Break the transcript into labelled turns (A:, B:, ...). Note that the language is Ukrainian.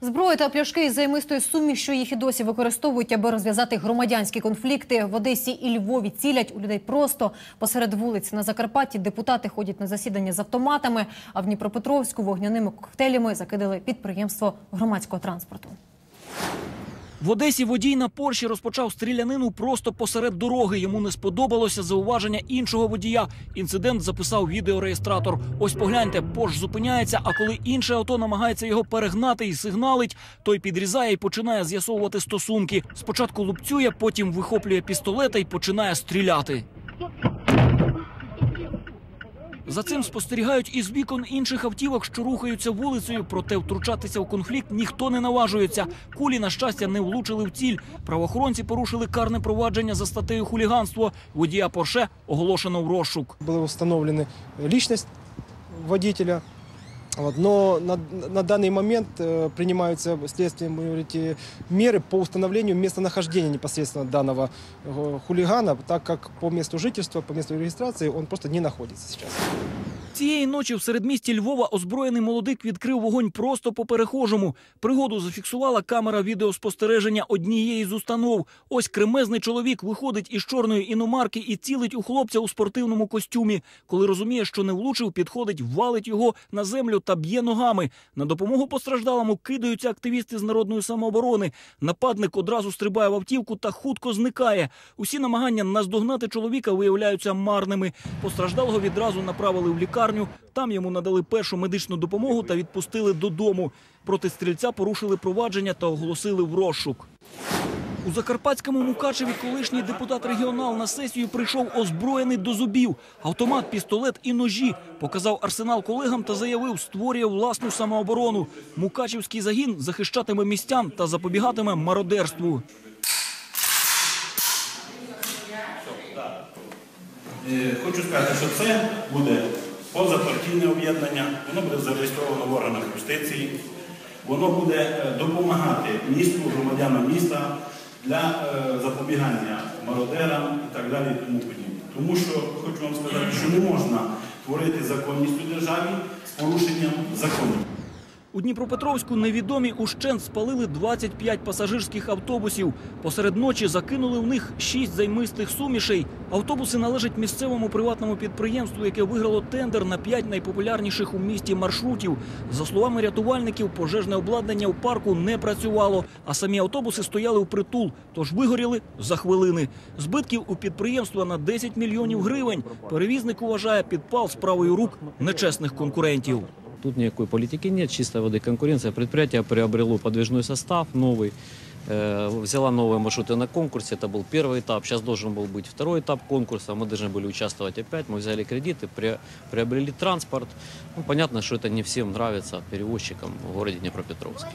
A: Зброї та пляшки із займистою сумішю їх і досі використовують, аби розв'язати громадянські конфлікти. В Одесі і Львові цілять у людей просто посеред вулиць. На Закарпатті депутати ходять на засідання з автоматами, а в Дніпропетровську вогняними коктейлями закидали підприємство громадського транспорту.
B: В Одесі водій на Порші розпочав стрілянину просто посеред дороги. Йому не сподобалося зауваження іншого водія. Інцидент записав відеореєстратор. Ось погляньте, Порш зупиняється. А коли інше авто намагається його перегнати і сигналить, той підрізає і починає з'ясовувати стосунки. Спочатку лупцює, потім вихоплює пістолета і починає стріляти. За цим спостерігають із вікон інших автівок, що рухаються вулицею. Проте втручатися в конфлікт ніхто не наважується. Кулі, на щастя, не влучили в ціль. Правоохоронці порушили карне провадження за статтею хуліганство. Водія Порше оголошено в розшук.
C: Була встановлена лічність водителя. Вот, но на, на данный момент э, принимаются следствием вы говорите, меры по установлению местонахождения непосредственно данного э, хулигана, так как по месту жительства, по месту регистрации он просто не находится сейчас.
B: Цієї ночі в середмісті Львова озброєний молодик відкрив вогонь просто по перехожому. Пригоду зафіксувала камера відеоспостереження однієї з установ. Ось кремезний чоловік виходить із чорної іномарки і цілить у хлопця у спортивному костюмі. Коли розуміє, що не влучив, підходить, валить його на землю та б'є ногами. На допомогу постраждалому кидаються активісти з народної самооборони. Нападник одразу стрибає в автівку та хутко зникає. Усі намагання наздогнати чоловіка виявляються марними. Постраждалого відразу направили в лікарню. Там йому надали першу медичну допомогу та відпустили додому. Проти стрільця порушили провадження та оголосили в розшук. У Закарпатському Мукачеві колишній депутат регіонал на сесію прийшов озброєний до зубів. Автомат, пістолет і ножі. Показав арсенал колегам та заявив, створює власну самооборону. Мукачевський загін захищатиме містян та запобігатиме мародерству.
D: Е, Хочу сказати, що це буде позапартійне об'єднання, воно буде зареєстровано в органах юстиції, воно буде е, допомагати місту, громадянам міста для е, запобігання мародерам і так далі тому. Тому що хочу вам сказати, що не можна творити законність у державі з порушенням законів.
B: У Дніпропетровську невідомі ущент спалили 25 пасажирських автобусів. Посеред ночі закинули в них 6 займистих сумішей. Автобуси належать місцевому приватному підприємству, яке виграло тендер на 5 найпопулярніших у місті маршрутів. За словами рятувальників, пожежне обладнання у парку не працювало, а самі автобуси стояли впритул, тож вигоріли за хвилини. Збитків у підприємства на 10 мільйонів гривень. Перевізник вважає підпал справою рук нечесних конкурентів.
E: Тут никакой политики нет, чистой воды конкуренция. Предприятие приобрело подвижной состав новый, э, взяла новые маршруты на конкурсе. Это был первый этап. Сейчас должен был быть второй этап конкурса. Мы должны были участвовать опять. Мы взяли кредиты, при- приобрели транспорт. Ну, понятно, что это не всем нравится перевозчикам в городе Днепропетровск.